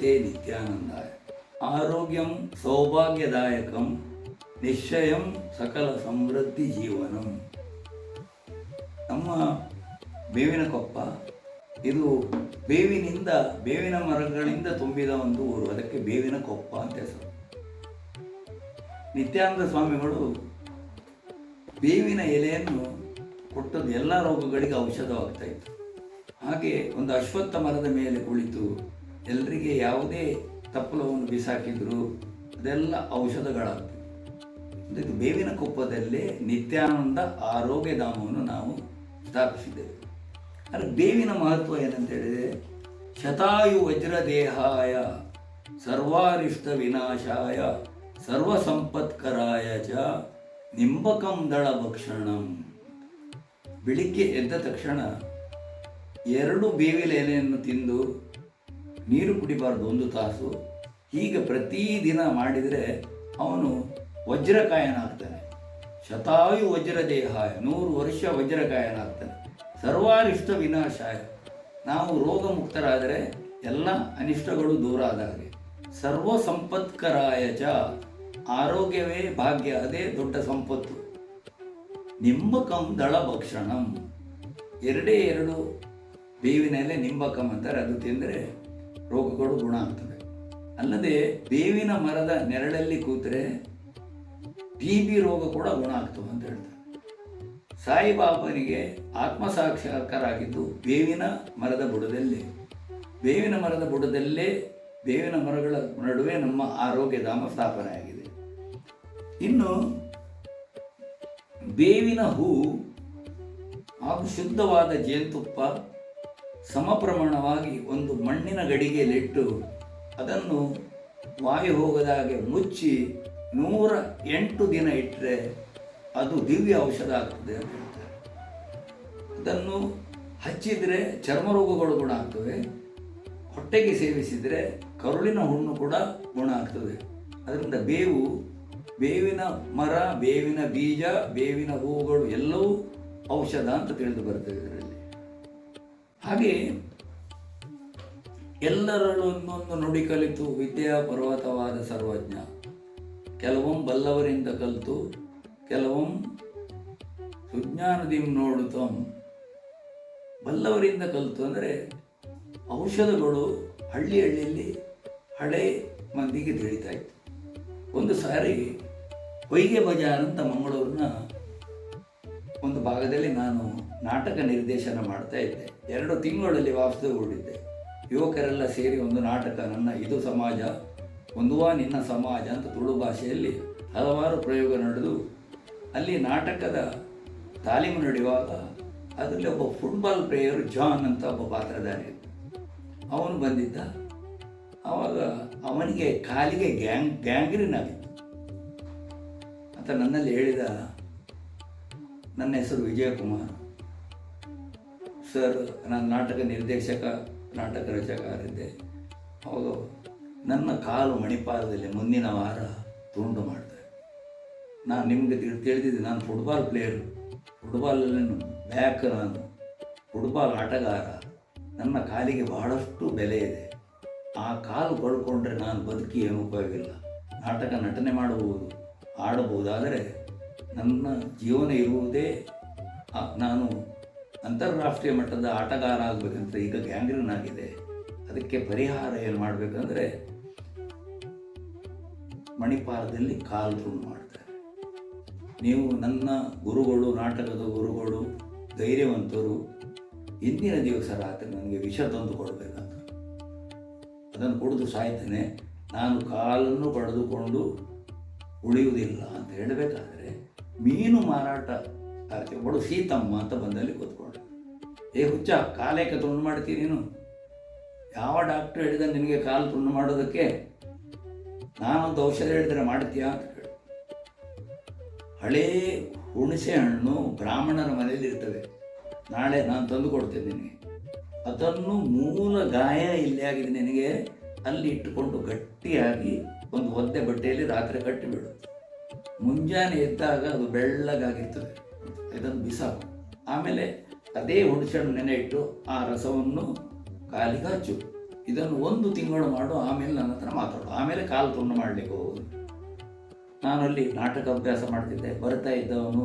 ಭಗವತೆ ನಿತ್ಯಾನಂದಾಯ. ಆರೋಗ್ಯಂ ಸೌಭಾಗ್ಯದಾಯಕಂ ನಿಶ್ಚಯಂ ಸಕಲ ಸಮೃದ್ಧಿ ಜೀವನಂ. ನಮ್ಮ ಬೇವಿನ ಕೊಪ್ಪ, ಇದು ಬೇವಿನಿಂದ, ಬೇವಿನ ಮರಗಳಿಂದ ತುಂಬಿದ ಒಂದು ಊರು. ಅದಕ್ಕೆ ಬೇವಿನ ಕೊಪ್ಪ ಅಂತ ಹೆಸರು. ನಿತ್ಯಾನಂದ ಸ್ವಾಮಿಗಳು ಬೇವಿನ ಎಲೆಯನ್ನು ಕೊಟ್ಟದ್ದು ಎಲ್ಲ ರೋಗಗಳಿಗೆ ಔಷಧವಾಗ್ತಾ ಇತ್ತು. ಹಾಗೆ ಒಂದು ಅಶ್ವತ್ಥ ಮರದ ಮೇಲೆ ಕುಳಿತು ಎಲ್ಲರಿಗೆ ಯಾವುದೇ ತಪ್ಪಲವನ್ನು ಬಿಸಾಕಿದ್ರು ಅದೆಲ್ಲ ಔಷಧಗಳಾಗ್ತವೆ ಇದು ಬೇವಿನ ಕೊಪ್ಪದಲ್ಲೇ ನಿತ್ಯಾನಂದ ಆರೋಗ್ಯ ಧಾಮವನ್ನು ನಾವು ಸ್ಥಾಪಿಸಿದ್ದೇವೆ. ಆದರೆ ಬೇವಿನ ಮಹತ್ವ ಏನಂತ ಹೇಳಿದರೆ ಶತಾಯು ವಜ್ರದೇಹಾಯ, ಸರ್ವಾರಿಷ್ಟ ವಿನಾಶಾಯ ಸರ್ವ ಸಂಪತ್ಕರಾಯ ಚ, ನಿಂಬಕಂ ದಳ ಭಕ್ಷಣಂ. ಬೆಳಿಗ್ಗೆ ಎದ್ದ ತಕ್ಷಣ ಎರಡು ಬೇವಿನ ಎಲೆಯನ್ನು ತಿಂದು ನೀರು ಕುಡಿಬಾರ್ದು ಒಂದು ತಾಸು. ಹೀಗೆ ಪ್ರತಿದಿನ ಮಾಡಿದರೆ ಅವನು ವಜ್ರಕಾಯನಾಗ್ತಾನೆ. ಶತಾಯು ವಜ್ರದೇಹಾಯ, ನೂರು ವರ್ಷ ವಜ್ರಕಾಯನಾಗ್ತಾನೆ. ಸರ್ವಾನಿಷ್ಟ ವಿನಾಶಾಯ. ನಾವು ರೋಗ ಮುಕ್ತರಾದರೆ ಎಲ್ಲ ಅನಿಷ್ಟಗಳು ದೂರ ಆದಾಗೆ ಸರ್ವ ಸಂಪತ್ಕರಾಯ ಚ. ಆರೋಗ್ಯವೇ ಭಾಗ್ಯ, ಅದೇ ದೊಡ್ಡ ಸಂಪತ್ತು. ನಿಂಬಕಂ ದಳ ಭಕ್ಷಣಂ. ಎರಡೇ ಎರಡು ಬೇವಿನಲ್ಲೇ ನಿಂಬಕಂ ಅಂತಾರೆ. ಅದು ತಿಂದರೆ ರೋಗಗಳು ಗುಣ ಆಗ್ತವೆ ಅಲ್ಲದೆ ಬೇವಿನ ಮರದ ನೆರಳಲ್ಲಿ ಕೂತರೆ ಬಿ ರೋಗ ಕೂಡ ಗುಣ ಆಗ್ತವೆ ಅಂತ ಹೇಳ್ತಾರೆ. ಸಾಯಿಬಾಬನಿಗೆ ಆತ್ಮಸಾಕ್ಷಾತ್ಕಾರಾಗಿದ್ದು ಬೇವಿನ ಮರದ ಬುಡದಲ್ಲಿ. ಬೇವಿನ ಮರದ ಬುಡದಲ್ಲೇ ಬೇವಿನ ಮರಗಳ ನಡುವೆ ನಮ್ಮ ಆರೋಗ್ಯ ಧಾಮ ಸ್ಥಾಪನೆ ಆಗಿದೆ. ಇನ್ನು ಬೇವಿನ ಹೂ ಹಾಗೂ ಶುದ್ಧವಾದ ಜೇನುತುಪ್ಪ ಸಮ ಪ್ರಮಾಣವಾಗಿ ಒಂದು ಮಣ್ಣಿನ ಗಡಿಗೆಯಲ್ಲಿಟ್ಟು ಅದನ್ನು ವಾಯು ಹೋಗದ ಹಾಗೆ ಮುಚ್ಚಿ ನೂರ ಎಂಟು ದಿನ ಇಟ್ಟರೆ ಅದು ದಿವ್ಯ ಔಷಧ ಆಗ್ತದೆ ಅಂತ ಹೇಳ್ತಾರೆ. ಅದನ್ನು ಹಚ್ಚಿದರೆ ಚರ್ಮ ರೋಗಗಳು ಗುಣ ಆಗ್ತವೆ. ಹೊಟ್ಟೆಗೆ ಸೇವಿಸಿದರೆ ಕರುಳಿನ ಹುಣ್ಣು ಕೂಡ ಗುಣ ಆಗ್ತದೆ. ಅದರಿಂದ ಬೇವು, ಬೇವಿನ ಮರ, ಬೇವಿನ ಬೀಜ, ಬೇವಿನ ಹೂಗಳು ಎಲ್ಲವೂ ಔಷಧ ಅಂತ ತಿಳಿದು ಬರ್ತದೆ ಇದರಲ್ಲಿ. ಹಾಗೆ ಎಲ್ಲರಲ್ಲೂ ಒಂದೊಂದು ನುಡಿ ಕಲಿತು ವಿದ್ಯಾ ಪರ್ವತವಾದ ಸರ್ವಜ್ಞ. ಕೆಲವೊಂ ಬಲ್ಲವರಿಂದ ಕಲಿತು, ಕೆಲವೊಂ ಸುಜ್ಞಾನದಿಂ ನೋಡುತ್ತಂ ಬಲ್ಲವರಿಂದ ಕಲಿತು ಅಂದರೆ ಔಷಧಗಳು ಹಳ್ಳಿ ಹಳ್ಳಿಯಲ್ಲಿ ಹಳೆ ಮಂದಿಗೆ ತಿಳಿತಾ ಇತ್ತು. ಒಂದು ಸಾರಿ ಹೊಯ್ಗೆ ಬಜಾರ್ ಅಂತ ಮಂಗಳೂರಿನ ಒಂದು ಭಾಗದಲ್ಲಿ ನಾನು ನಾಟಕ ನಿರ್ದೇಶನ ಮಾಡ್ತಾ ಇದ್ದೆ. ಎರಡು ತಿಂಗಳಲ್ಲಿ ವಾಸ್ತವ್ಯಗೊಂಡಿದ್ದೆ ಯುವಕರೆಲ್ಲ ಸೇರಿ ಒಂದು ನಾಟಕ ನನ್ನ ಇದು ಸಮಾಜ ಒಂದುವಾ ನಿನ್ನ ಸಮಾಜ ಅಂತ ತುಳು ಭಾಷೆಯಲ್ಲಿ ಹಲವಾರು ಪ್ರಯೋಗ ನಡೆದು, ಅಲ್ಲಿ ನಾಟಕದ ತಾಲೀಮು ನಡೆಯುವಾಗ ಅದರಲ್ಲಿ ಒಬ್ಬ ಫುಟ್ಬಾಲ್ ಪ್ಲೇಯರ್ ಜಾನ್ ಅಂತ ಒಬ್ಬ ಪಾತ್ರಧಾರಿ ಅವನು ಬಂದಿದ್ದ. ಆವಾಗ ಅವನಿಗೆ ಕಾಲಿಗೆ ಗ್ಯಾಂಗ್ ಗ್ಯಾಂಗ್ರೀನ್ ಆಗಿತ್ತು. ಅಂತ ನನ್ನಲ್ಲಿ ಹೇಳಿದ, ನನ್ನ ಹೆಸರು ವಿಜಯಕುಮಾರ್. ಸರ್, ನಾನು ನಾಟಕ ನಿರ್ದೇಶಕ, ನಾಟಕ ರಚಕಾರಿದ್ದೆ ಹೌದು, ನನ್ನ ಕಾಲು ಮಣಿಪಾಲದಲ್ಲಿ ಮುಂದಿನ ವಾರ ತುಂಡು ಮಾಡಿದೆ ನಾನು ನಿಮಗೆ ತಿಳ್ ತಿಳಿದಿದ್ದೆ ನಾನು ಫುಟ್ಬಾಲ್ ಪ್ಲೇಯರು ಫುಟ್ಬಾಲಲ್ಲಿ ಬ್ಯಾಕ್ ನಾನು ಫುಟ್ಬಾಲ್ ಆಟಗಾರ. ನನ್ನ ಕಾಲಿಗೆ ಬಹಳಷ್ಟು ಬೆಲೆ ಇದೆ. ಆ ಕಾಲು ಕಳ್ಕೊಂಡ್ರೆ ನಾನು ಬದುಕಿ ಏನು ಉಪಯೋಗವಿಲ್ಲ ನಾಟಕ ನಟನೆ ಮಾಡಬಹುದು, ಆಡಬಹುದಾದರೆ ನನ್ನ ಜೀವನ ಇರುವುದೇ ನಾನು ಅಂತಾರಾಷ್ಟ್ರೀಯ ಮಟ್ಟದ ಆಟಗಾರ ಆಗಬೇಕಂತ ಈಗ ಗ್ಯಾಂಗ್ರೀನ್ ಆಗಿದೆ ಅದಕ್ಕೆ ಪರಿಹಾರ ಏನು ಮಾಡಬೇಕಂದ್ರೆ ಮಣಿಪಾಲದಲ್ಲಿ ಕಾಲ್ ತುಂಡು ಮಾಡ್ತಾರೆ. ನೀವು ನನ್ನ ಗುರುಗಳು, ನಾಟಕದ ಗುರುಗಳು, ಧೈರ್ಯವಂತರು, ಇಂದಿನ ದಿವಸ ರಾತ್ರಿ ನನಗೆ ವಿಷ ತಂದು ಕೊಡಬೇಕಂತ ಅದನ್ನು ಕುಡಿದು ಸಾಯ್ತೇನೆ. ನಾನು ಕಾಲನ್ನು ಪಡೆದುಕೊಂಡು ಉಳಿಯುವುದಿಲ್ಲ ಅಂತ ಹೇಳಬೇಕಾದ್ರೆ ಮೀನು ಮಾರಾಟ ಆಗ್ತೀವಿ ಒಬ್ಬಳು ಸೀತಮ್ಮ ಅಂತ ಬಂದಲ್ಲಿ ಕೂತ್ಕೊಂಡೆ ಏ ಹುಚ್ಚ ಕಾಲೇಕೆ ತುಂಡು ಮಾಡ್ತೀನಿ ನೀನು? ಯಾವ ಡಾಕ್ಟ್ರು ಹೇಳಿದ ನಿನಗೆ ಕಾಲು ತುಂಡು ಮಾಡೋದಕ್ಕೆ? ನಾನೊಂದು ಔಷಧ ಹೇಳಿದ್ರೆ ಮಾಡ್ತೀಯಾ ಅಂತ ಕೇಳಿ. ಹಳೇ ಹುಣಸೆ ಹಣ್ಣು ಬ್ರಾಹ್ಮಣರ ಮನೆಯಲ್ಲಿ ಇರ್ತವೆ ನಾಳೆ ನಾನು ತಂದು ಕೊಡ್ತೇನೆ ನಿನಗೆ. ಅದನ್ನು ಮೂಲ ಗಾಯ ಇಲ್ಲಿ ಆಗಿದೆ ನಿನಗೆ. ಅಲ್ಲಿ ಇಟ್ಟುಕೊಂಡು ಗಟ್ಟಿಯಾಗಿ ಒಂದು ಒದ್ದೆ ಬಟ್ಟೆಯಲ್ಲಿ ರಾತ್ರಿ ಕಟ್ಟಿಬಿಡು ಮುಂಜಾನೆ ಎದ್ದಾಗ ಅದು ಬೆಳ್ಳಗಾಗಿರ್ತದೆ. ಇದನ್ನು ಬಿಸಾಕು. ಆಮೇಲೆ ಅದೇ ಹುಣಸೆಹಣ್ಣು ನೆನೆ ಇಟ್ಟು ಆ ರಸವನ್ನು ಕಾಲಿಗೆ ಹಚ್ಚು. ಇದನ್ನು ಒಂದು ತಿಂಗಳು ಮಾಡು, ಆಮೇಲೆ ನನ್ನ ಹತ್ರ ಮಾತಾಡು. ಆಮೇಲೆ ಕಾಲು ತುಂಡು ಮಾಡಲಿಕ್ಕೆ ಹೋಗುದು. ನಾನಲ್ಲಿ ನಾಟಕ ಅಭ್ಯಾಸ ಮಾಡ್ತಿದ್ದೆ. ಬರ್ತಾ ಇದ್ದವನು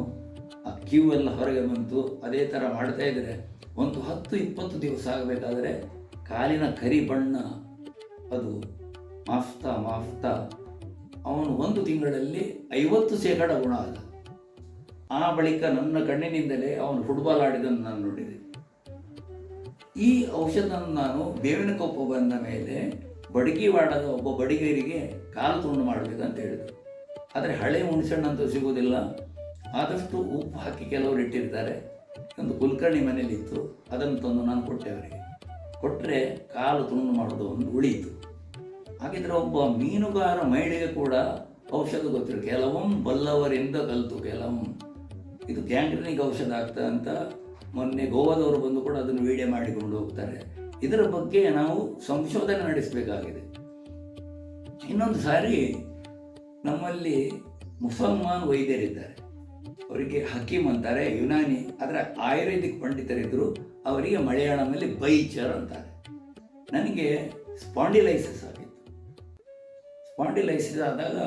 ಆ ಕ್ಯೂ ಎಲ್ಲ ಹೊರಗೆ ಬಂತು. ಅದೇ ಥರ ಮಾಡ್ತಾ ಇದ್ದರೆ ಒಂದು ಹತ್ತು, ಇಪ್ಪತ್ತು ದಿವಸ ಆಗಬೇಕಾದ್ರೆ ಕಾಲಿನ ಕರಿ ಬಣ್ಣ ಅದು ಮಾಫ್ತಾ ಮಾಫ್ತಾ ಅವನು ಒಂದು ತಿಂಗಳಲ್ಲಿ ಐವತ್ತು ಶೇಕಡ ಗುಣ ಆದ. ಆ ಬಳಿಕ ನನ್ನ ಕಣ್ಣಿನಿಂದಲೇ ಅವನು ಫುಟ್ಬಾಲ್ ಆಡಿದನ್ನು ನಾನು ನೋಡಿದೆ. ಈ ಔಷಧವನ್ನು ನಾನು ಬೇವಿನ ಕೊಪ್ಪ ಬಂದ ಮೇಲೆ ಬಡಗಿವಾಡದ ಒಬ್ಬ ಬಡಿಗೇರಿಗೆ ಕಾಲು ತುಂಡು ಮಾಡಬೇಕಂತ ಹೇಳಿದರು. ಆದರೆ ಹಳೆ ಹುಣಸಣ್ಣಂತೂ ಸಿಗೋದಿಲ್ಲ. ಆದಷ್ಟು ಉಪ್ಪು ಹಾಕಿ ಕೆಲವರು ಇಟ್ಟಿರ್ತಾರೆ. ಒಂದು ಕುಲಕರ್ಣಿ ಮನೇಲಿತ್ತು ಅದನ್ನು ತಂದು ನಾನು ಕೊಟ್ಟೆ ಅವರಿಗೆ. ಕೊಟ್ಟರೆ ಕಾಲು ತುಂಡು ಮಾಡೋದು ಒಂದು ಉಳಿಯಿತು. ಹಾಗಿದ್ರೆ ಒಬ್ಬ ಮೀನುಗಾರ ಮಹಿಳೆಗೆ ಕೂಡ ಔಷಧ ಗೊತ್ತಿರು ಕೆಲವೊಮ್ಮೆ ಬಲ್ಲವರಿಂದ ಕಲಿತು ಕೆಲವೊಮ್ಮೆ ಇದು ಗ್ಯಾಂಗ್ರೀನಿಗೆ ಔಷಧ ಆಗ್ತಾ ಅಂತ ಮೊನ್ನೆ ಗೋವಾದವರು ಬಂದು ಕೂಡ ಅದನ್ನು ವಿಡಿಯೋ ಮಾಡಿಕೊಂಡು ಹೋಗ್ತಾರೆ. ಇದರ ಬಗ್ಗೆ ನಾವು ಸಂಶೋಧನೆ ನಡೆಸಬೇಕಾಗಿದೆ. ಇನ್ನೊಂದು ಸಾರಿ ನಮ್ಮಲ್ಲಿ ಮುಸಲ್ಮಾನ್ ವೈದ್ಯರಿದ್ದಾರೆ. ಅವರಿಗೆ ಹಕೀಮ್ ಅಂತಾರೆ, ಯುನಾನಿ, ಆದರೆ ಆಯುರ್ವೇದಿಕ್ ಪಂಡಿತರಿದ್ದರು ಅವರಿಗೆ ಮಲಯಾಳಮಲ್ಲಿ ಬೈಚರ್ ಅಂತಾರೆ. ನನಗೆ ಸ್ಪಾಂಡಿಲೈಸಿಸ್ ಆಗಿತ್ತು. ಸ್ಪಾಂಡಿಲೈಸಿಸ್ ಆದಾಗ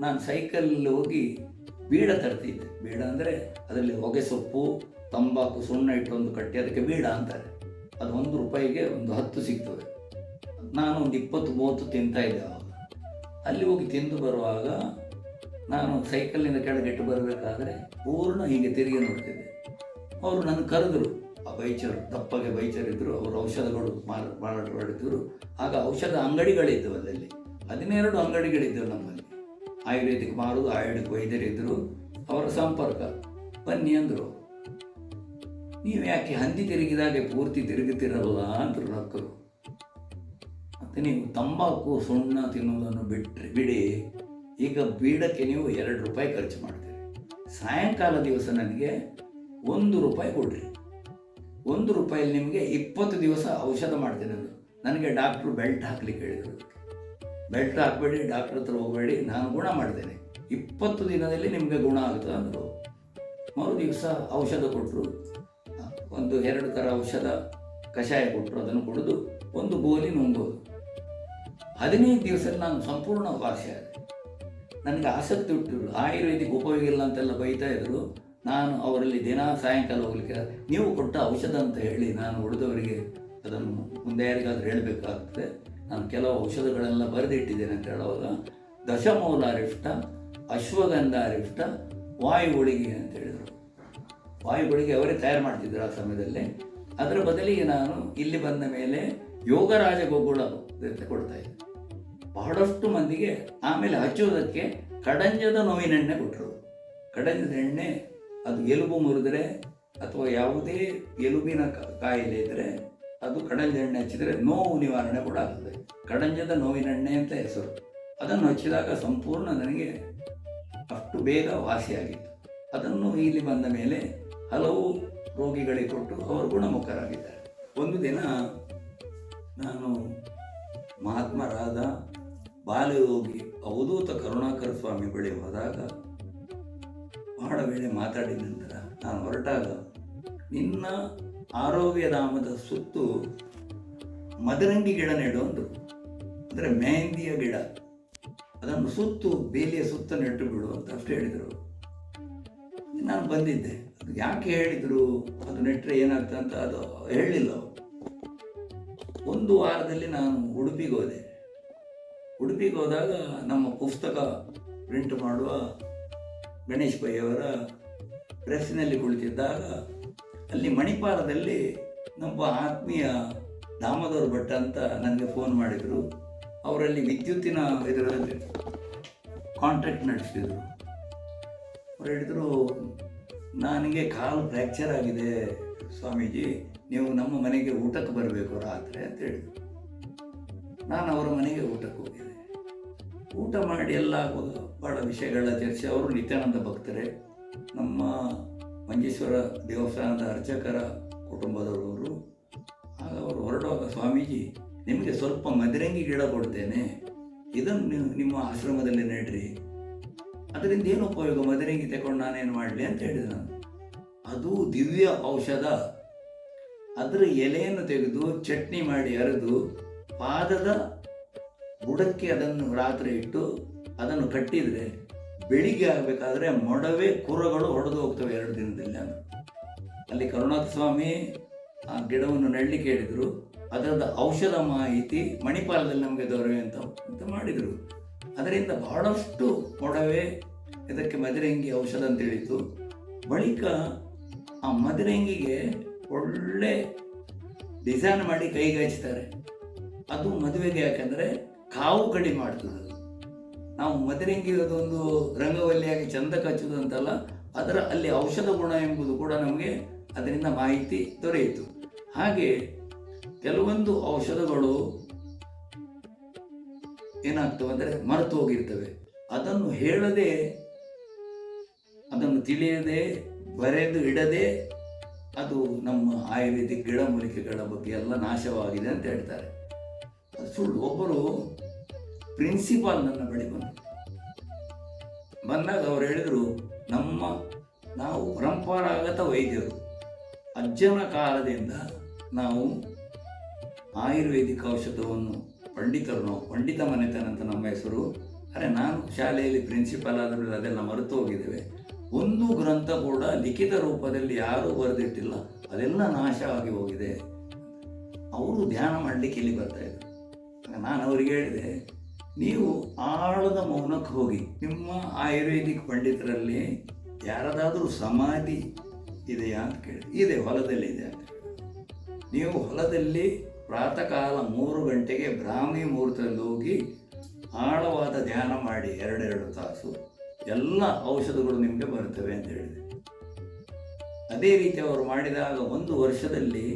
ನಾನು ಸೈಕಲ್ ಹೋಗಿ ಬೀಡ ತರ್ತಿದ್ದೆ ಬೀಡ ಅಂದರೆ ಅದರಲ್ಲಿ ಹೊಗೆ ಸೊಪ್ಪು, ತಂಬಾಕು, ಸುಣ್ಣ ಇಟ್ಟು ಒಂದು ಕಟ್ಟಿ, ಅದಕ್ಕೆ ಬೀಡ ಅಂತಾರೆ. ಅದು ಒಂದು ರೂಪಾಯಿಗೆ ಒಂದು ಹತ್ತು ಸಿಗ್ತದೆ. ನಾನು ಒಂದು ಇಪ್ಪತ್ತು, ಮೂವತ್ತು ತಿಂತಾ ಅವಾಗ. ಅಲ್ಲಿ ಹೋಗಿ ತಿಂದು ಬರುವಾಗ ನಾನು ಸೈಕಲ್ನಿಂದ ಕೆಳಗೆಟ್ಟು ಬರಬೇಕಾದ್ರೆ ಪೂರ್ಣ ಹೀಗೆ ತಿರುಗಿ ನೋಡ್ತಿದ್ದೆ. ಅವರು ನನ್ನ ಕರೆದರು. ಆ ಬೈಚರು, ದಪ್ಪಗೆ ಬೈಚರಿದ್ದರು ಅವರು ಔಷಧಗಳು ಮಾರ ಮಾರಾಟ ಮಾಡಿದ್ರು. ಆಗ ಔಷಧ ಅಂಗಡಿಗಳಿದ್ದವು ಅದರಲ್ಲಿ ಹದಿನೆರಡು ಅಂಗಡಿಗಳಿದ್ದವು ನಮ್ಮಲ್ಲಿ. ಆಯುರ್ವೇದಿಕ್ ಮಾರುದು ಆಯುರ್ವೇದಿಕ್ ವೈದ್ಯರಿದ್ದರು ಅವರ ಸಂಪರ್ಕ. ಬನ್ನಿ ಅಂದರು. ನೀವು ಯಾಕೆ ಹಂದಿ ತಿರುಗಿದಾಗೆ ಪೂರ್ತಿ ತಿರುಗುತ್ತಿರಲ್ಲ ಅಂದರು ರೊಕ್ಕರು. ಮತ್ತು ನೀವು ತಂಬಾಕು, ಸುಣ್ಣ ತಿನ್ನುವುದನ್ನು ಬಿಟ್ಟರೆ ಬಿಡಿ. ಈಗ ಬೀಡಕ್ಕೆ ನೀವು ಎರಡು ರೂಪಾಯಿ ಖರ್ಚು ಮಾಡ್ತೀರಿ. ಸಾಯಂಕಾಲ ದಿವಸ ನನಗೆ ಒಂದು ರೂಪಾಯಿ ಕೊಡ್ರಿ. ಒಂದು ರೂಪಾಯಲ್ಲಿ ನಿಮಗೆ ಇಪ್ಪತ್ತು ದಿವಸ ಔಷಧ ಮಾಡ್ತೀನಿ ಅಂದರು. ನನಗೆ ಡಾಕ್ಟ್ರು ಬೆಲ್ಟ್ ಹಾಕ್ಲಿಕ್ಕೆ ಹೇಳಿದರು. ಬೆಲ್ಟ್ ಹಾಕಬೇಡಿ ಡಾಕ್ಟ್ರ್ ಹತ್ರ ಹೋಗಬೇಡಿ, ನಾನು ಗುಣ ಮಾಡ್ತೇನೆ. ಇಪ್ಪತ್ತು ದಿನದಲ್ಲಿ ನಿಮಗೆ ಗುಣ ಆಗುತ್ತೆ ಅಂದರು. ಮರು ದಿವಸ ಔಷಧ ಕೊಟ್ಟರು ಒಂದು ಎರಡು ಥರ ಔಷಧ ಕಷಾಯ ಕೊಟ್ಟರು ಅದನ್ನು ಕುಡಿದು ಒಂದು ಗೋಲಿ ನುಂಗೋದು. ಹದಿನೈದು ದಿವಸದಲ್ಲಿ ನಾನು ಸಂಪೂರ್ಣ ವಾಸಿ ಆದೆ. ನನಗೆ ಆಸಕ್ತಿ ಹುಟ್ಟಿದ್ರು. ಆಯುರ್ವೇದಿಕ್ ಉಪಯೋಗ ಇಲ್ಲ ಅಂತೆಲ್ಲ ಬೈತಾ ಇದ್ರು. ನಾನು ಅವರಲ್ಲಿ ದಿನ ಸಾಯಂಕಾಲ ಹೋಗ್ಲಿಕ್ಕೆ ನೀವು ಕೊಟ್ಟ ಔಷಧ ಅಂತ ಹೇಳಿ ನಾನು ಉಳಿದವರಿಗೆ ಅದನ್ನು ಮುಂದೆ ಯಾರಿಗಾದ್ರೂ ಹೇಳಬೇಕಾಗ್ತದೆ. ನಾನು ಕೆಲವು ಔಷಧಗಳೆಲ್ಲ ಬರೆದಿಟ್ಟಿದ್ದೇನೆ ಅಂತ ಹೇಳುವಾಗ ದಶಮೂಲಾರಿಷ್ಟ ಅಶ್ವಗಂಧಾರಿಷ್ಟ ವಾಯು ಗುಳಿಗೆ ಅಂತ ಹೇಳಿದರು. ವಾಯು ಗುಳಿಗೆ ಅವರೇ ತಯಾರು ಮಾಡ್ತಿದ್ದರು ಆ ಸಮಯದಲ್ಲಿ. ಅದರ ಬದಲಿಗೆ ನಾನು ಇಲ್ಲಿ ಬಂದ ಮೇಲೆ ಯೋಗರಾಜ ಗೋಗುಳ ಕೊಡ್ತಾ ಇದ್ದೆ. ಬಹಳಷ್ಟು ಮಂದಿಗೆ ಆಮೇಲೆ ಹಚ್ಚೋದಕ್ಕೆ ಕಡಂಜದ ನೋವಿನೆಣ್ಣೆ ಕೊಟ್ಟರು ಕಡಂಜದ ಎಣ್ಣೆ, ಅದು ಎಲುಬು ಮುರಿದ್ರೆ ಅಥವಾ ಯಾವುದೇ ಎಲುಬಿನ ಕಾಯಿಲೆ ಇದ್ದರೆ ಅದು ಕಡಂಜ ಎಣ್ಣೆ ಹಚ್ಚಿದರೆ ನೋವು ನಿವಾರಣೆ ಕೂಡ ಆಗ್ತದೆ ಕಡಂಜದ ನೋವಿನೆಣ್ಣೆ ಅಂತ ಹೆಸರು. ಅದನ್ನು ಹಚ್ಚಿದಾಗ ಸಂಪೂರ್ಣ ನನಗೆ ಅಷ್ಟು ಬೇಗ ವಾಸಿಯಾಗಿತ್ತು. ಅದನ್ನು ಇಲ್ಲಿ ಬಂದ ಮೇಲೆ ಹಲವು ರೋಗಿಗಳಿಗೆ ಕೊಟ್ಟು ಅವರು ಗುಣಮುಖರಾಗಿದ್ದಾರೆ. ಒಂದು ದಿನ ನಾನು ಮಹಾತ್ಮರಾದ ಬಾಲಯೋಗಿ ಅವಧೂತ ಕರುಣಾಕರ ಸ್ವಾಮಿ ಬಳಿ ಹೋದಾಗ ಬಹಳ ವೇಳೆ ಮಾತಾಡಿದ ನಂತರ ನಾನು ಹೊರಟಾಗ, ನಿನ್ನ ಆರೋಗ್ಯಧಾಮದ ಸುತ್ತು ಮದರಂಗಿ ಗಿಡ ನೆಡೋದು ಅಂದರು ಮೆಹಂದಿಯ ಗಿಡ. ಅದನ್ನು ಸುತ್ತು ಬೇಲಿಯ ಸುತ್ತ ನೆಟ್ಟು ಬಿಡು ಅಂತ ಅಷ್ಟು ಹೇಳಿದರು. ನಾನು ಬಂದಿದ್ದೆ. ಅದು ಯಾಕೆ ಹೇಳಿದರು? ಅದು ನೆಟ್ಟರೆ ಏನಾಗ್ತದೆ ಅಂತ ಅದು ಹೇಳಲಿಲ್ಲ ಒಂದು ವಾರದಲ್ಲಿ ನಾನು ಉಡುಪಿಗೆ ಹೋದೆ. ಉಡುಪಿಗೆ ಹೋದಾಗ ನಮ್ಮ ಪುಸ್ತಕ ಪ್ರಿಂಟ್ ಮಾಡುವ ಗಣೇಶ್ ಪೈ ಪ್ರೆಸ್ನಲ್ಲಿ ಕುಳಿತಿದ್ದಾಗ ಅಲ್ಲಿ ಮಣಿಪಾಲದಲ್ಲಿ ನಮ್ಮ ಆತ್ಮೀಯ ದಾಮೋದರ್ ಭಟ್ ಅಂತ ನನಗೆ ಫೋನ್ ಮಾಡಿದರು. ಅವರಲ್ಲಿ ವಿದ್ಯುತ್ತಿನ ಇದರಲ್ಲಿ ಕಾಂಟ್ರಾಕ್ಟ್ ನಡೆಸಿದರು. ಅವ್ರು ಹೇಳಿದರು, ನನಗೆ ಕಾಲು ಫ್ರ್ಯಾಕ್ಚರ್ ಆಗಿದೆ ಸ್ವಾಮೀಜಿ, ನೀವು ನಮ್ಮ ಮನೆಗೆ ಊಟಕ್ಕೆ ಬರಬೇಕು ರಾತ್ರಿ ಅಂತ ಹೇಳಿದರು. ನಾನು ಅವರ ಮನೆಗೆ ಊಟಕ್ಕೆ ಹೋಗಿದ್ದೆ. ಊಟ ಮಾಡಿ ಎಲ್ಲ ಭಾಳ ವಿಷಯಗಳ ಚರ್ಚೆ. ಅವರು ನಿತ್ಯಾನಂದ ಭಕ್ತರೇ, ನಮ್ಮ ಮಂಜೇಶ್ವರ ದೇವಸ್ಥಾನದ ಅರ್ಚಕರ ಕುಟುಂಬದವರು, ಆಗ ಅವರು ಹೊರಡುವಾಗ ಸ್ವಾಮೀಜಿ, ನಿಮಗೆ ಸ್ವಲ್ಪ ಮದರಂಗಿ ಗಿಡ ಕೊಡ್ತೇನೆ. ಇದನ್ನು ನಿಮ್ಮ ಆಶ್ರಮದಲ್ಲಿ ನೆಡ್ರಿ. ಅದರಿಂದ ಏನು ಉಪಯೋಗ? ಮದರಂಗಿ ತಗೊಂಡು ನಾನೇನು ಮಾಡಲಿ ಅಂತ ಹೇಳಿದೆ ನಾನು. ಅದು ದಿವ್ಯ ಔಷಧ. ಅದರ ಎಲೆಯನ್ನು ತೆಗೆದು ಚಟ್ನಿ ಮಾಡಿ ಅರೆದು ಪಾದದ ಬುಡಕ್ಕೆ ಅದನ್ನು ರಾತ್ರಿ ಇಟ್ಟು ಅದನ್ನು ಕಟ್ಟಿದರೆ ಬೆಳಿಗ್ಗೆ ಆಗಬೇಕಾದ್ರೆ ಮೊಡವೆ ಕುರಗಳು ಹೊಡೆದು ಹೋಗ್ತವೆ ಎರಡು ದಿನದಲ್ಲಿ ಅಂತ. ಅಲ್ಲಿ ಕರುಣಾಥ ಸ್ವಾಮಿ ಆ ಗಿಡವನ್ನು ನೆಡಲಿಕ್ಕೆ ಹೇಳಿದರು. ಅದರದ ಔಷಧ ಮಾಹಿತಿ ಮಣಿಪಾಲದಲ್ಲಿ ನಮಗೆ ದೊರೆಯುವೆ ಅಂತ ಮಾಡಿದರು. ಅದರಿಂದ ಬಹಳಷ್ಟು ಮೊಡವೆ, ಇದಕ್ಕೆ ಮದಿರಂಗಿ ಔಷಧ ಅಂತ ಹೇಳಿತು ಬಳಿಕ ಆ ಮದಿರಂಗಿಗೆ ಒಳ್ಳೆ ಡಿಸೈನ್ ಮಾಡಿ ಕೈಗಾಯಿಸ್ತಾರೆ ಅದು ಮದುವೆಗೆ ಯಾಕಂದರೆ ಕಾವು ಕಡಿಮೆ ಮಾಡ್ತದೆ. ನಾವು ಮದಿರಂಗಿ ಅದೊಂದು ರಂಗವಲ್ಲಿಯಾಗಿ ಚಂದ ಕಚ್ಚುವುದಂತಲ್ಲ ಅದರ ಅಲ್ಲಿ ಔಷಧ ಗುಣ ಎಂಬುದು ಕೂಡ ನಮಗೆ ಅದರಿಂದ ಮಾಹಿತಿ ದೊರೆಯಿತು. ಹಾಗೆ ಕೆಲವೊಂದು ಔಷಧಗಳು ಏನಾಗ್ತವೆ ಅಂದರೆ ಮರೆತು ಹೋಗಿರ್ತವೆ ಅದನ್ನು ಹೇಳದೆ, ಅದನ್ನು ತಿಳಿಯದೆ, ಬರೆದು ಇಡದೆ, ಅದು ನಮ್ಮ ಆಯುರ್ವೇದಿಕ್ ಗಿಡಮೂಲಿಕೆಗಳ ಬಗ್ಗೆ ಎಲ್ಲ ನಾಶವಾಗಿದೆ ಅಂತ ಹೇಳ್ತಾರೆ. ಸುಳ್ಳು. ಒಬ್ಬರು ಪ್ರಿನ್ಸಿಪಾಲ್ ನನ್ನ ಬಳಿ ಬಂದರು ಬಂದಾಗ ಅವ್ರು ಹೇಳಿದರು, ನಮ್ಮ ನಾವು ಪರಂಪರಾಗತ ವೈದ್ಯರು. ಅಜ್ಜನ ಕಾಲದಿಂದ ನಾವು ಆಯುರ್ವೇದಿಕ್ ಔಷಧವನ್ನು ಪಂಡಿತರು ನಾವು ಪಂಡಿತ ಮನೆತನ ಅಂತ ನಮ್ಮ ಹೆಸರು. ಅರೆ, ನಾನು ಶಾಲೆಯಲ್ಲಿ ಪ್ರಿನ್ಸಿಪಾಲ್ ಆದರೂ ಅದೆಲ್ಲ ಮರೆತು ಹೋಗಿದ್ದೇವೆ. ಒಂದು ಗ್ರಂಥ ಕೂಡ ಲಿಖಿತ ರೂಪದಲ್ಲಿ ಯಾರೂ ಬರೆದಿಟ್ಟಿಲ್ಲ. ಅದೆಲ್ಲ ನಾಶವಾಗಿ ಹೋಗಿದೆ. ಅವರು ಧ್ಯಾನ ಮಾಡಲಿಕ್ಕೆ ಇಲ್ಲಿ ಬರ್ತಾ ಇದ್ರು. ನಾನು ಅವರಿಗೆ ಹೇಳಿದೆ ನೀವು ಆಳದ ಮೌನಕ್ಕೆ ಹೋಗಿ, ನಿಮ್ಮ ಆಯುರ್ವೇದಿಕ್ ಪಂಡಿತರಲ್ಲಿ ಯಾರದಾದರೂ ಸಮಾಧಿ ಇದೆಯಾ ಅಂತ ಕೇಳಿ. ಇದೆ, ಹೊಲದಲ್ಲಿ ಇದೆ ಅಂತ ನೀವು ಹೊಲದಲ್ಲಿ ಪ್ರಾತಃ ಕಾಲ ಮೂರು ಗಂಟೆಗೆ ಬ್ರಾಹ್ಮಿ ಮುಹೂರ್ತದಲ್ಲಿ ಹೋಗಿ ಆಳವಾದ ಧ್ಯಾನ ಮಾಡಿ ಎರಡೆರಡು ತಾಸು, ಎಲ್ಲ ಔಷಧಗಳು ನಿಮಗೆ ಬರುತ್ತವೆ ಅಂತ ಹೇಳಿದೆ. ಅದೇ ರೀತಿ ಅವರು ಮಾಡಿದಾಗ ಒಂದು ವರ್ಷದಲ್ಲಿ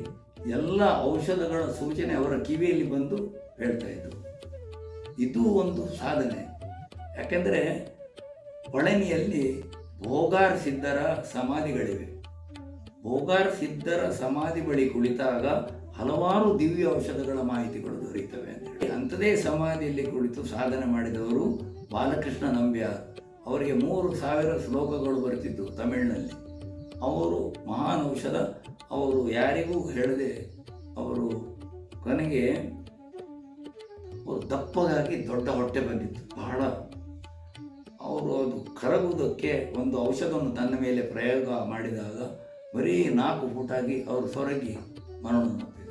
ಎಲ್ಲ ಔಷಧಗಳ ಸೂಚನೆ ಅವರ ಕಿವಿಯಲ್ಲಿ ಬಂದು ಹೇಳ್ತಾ ಇದ್ರು. ಇದು ಒಂದು ಸಾಧನೆ. ಯಾಕೆಂದರೆ ಪಳನಿಯಲ್ಲಿ ಭೋಗಾರ್ ಸಿದ್ಧರ ಸಮಾಧಿಗಳಿವೆ. ಭೋಗಾರ್ ಸಿದ್ಧರ ಸಮಾಧಿ ಬಳಿ ಕುಳಿತಾಗ ಹಲವಾರು ದಿವ್ಯ ಔಷಧಗಳ ಮಾಹಿತಿಗಳು ದೊರೆಯುತ್ತವೆ ಅಂತ ಹೇಳಿ. ಅಂಥದೇ ಸಮಾಧಿಯಲ್ಲಿ ಕುಳಿತು ಸಾಧನೆ ಮಾಡಿದವರು ಬಾಲಕೃಷ್ಣ ನಂಬ್ಯಾರ್. ಅವರಿಗೆ ಮೂರು ಸಾವಿರ ಶ್ಲೋಕಗಳು ಬರ್ತಿದ್ದವು ತಮಿಳಿನಲ್ಲಿ. ಅವರು ಮಹಾನ್ ಔಷಧ. ಅವರು ಯಾರಿಗೂ ಹೇಳದೆ ಅವರು ಕೊನೆಗೆ ದಪ್ಪಗಾಗಿ ದೊಡ್ಡ ಹೊಟ್ಟೆ ಬಂದಿತ್ತು. ಬಹಳ. ಅವರು ಅದು ಕರಗುವುದಕ್ಕೆ ಒಂದು ಔಷಧವನ್ನು ತನ್ನ ಮೇಲೆ ಪ್ರಯೋಗ ಮಾಡಿದಾಗ ಬರೀ ನಾಲ್ಕು ಫುಟಾಗಿ ಅವರು ಸೊರಗಿ ಮರಣವನ್ನಪ್ಪಿದರು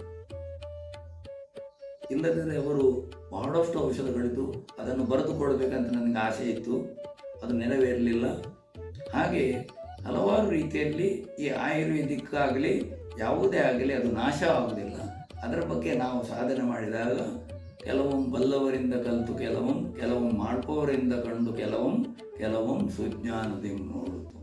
ಇಲ್ಲದಿದ್ದರೆ ಅವರು ಬಹಳಷ್ಟು ಔಷಧಗಳಿದ್ದು ಅದನ್ನು ಬರೆದುಕೊಳ್ಬೇಕಂತ ನನಗೆ ಆಸೆ ಇತ್ತು. ಅದು ನೆರವೇರಲಿಲ್ಲ. ಹಾಗೆ ಹಲವಾರು ರೀತಿಯಲ್ಲಿ ಈ ಆಯುರ್ವೇದಿಕ್ ಆಗಲಿ ಯಾವುದೇ ಆಗಲಿ ಅದು ನಾಶ ಆಗುವುದಿಲ್ಲ. ಅದರ ಬಗ್ಗೆ ನಾವು ಸಾಧನೆ ಮಾಡಿದಾಗ ಕೆಲವೊಮ್ಮೆ ಬಲ್ಲವರಿಂದ ಕಲಿತು ಕೆಲವೊಮ್ಮೆ ಕೆಲವೊಮ್ಮೆ ಮಾಡ್ಪವರಿಂದ ಕಂಡು ಕೆಲವೊಮ್ಮೆ ಕೆಲವೊಮ್ಮೆ ಸುಜ್ಞಾನದಿಂದ ನೋಡುತ್ತು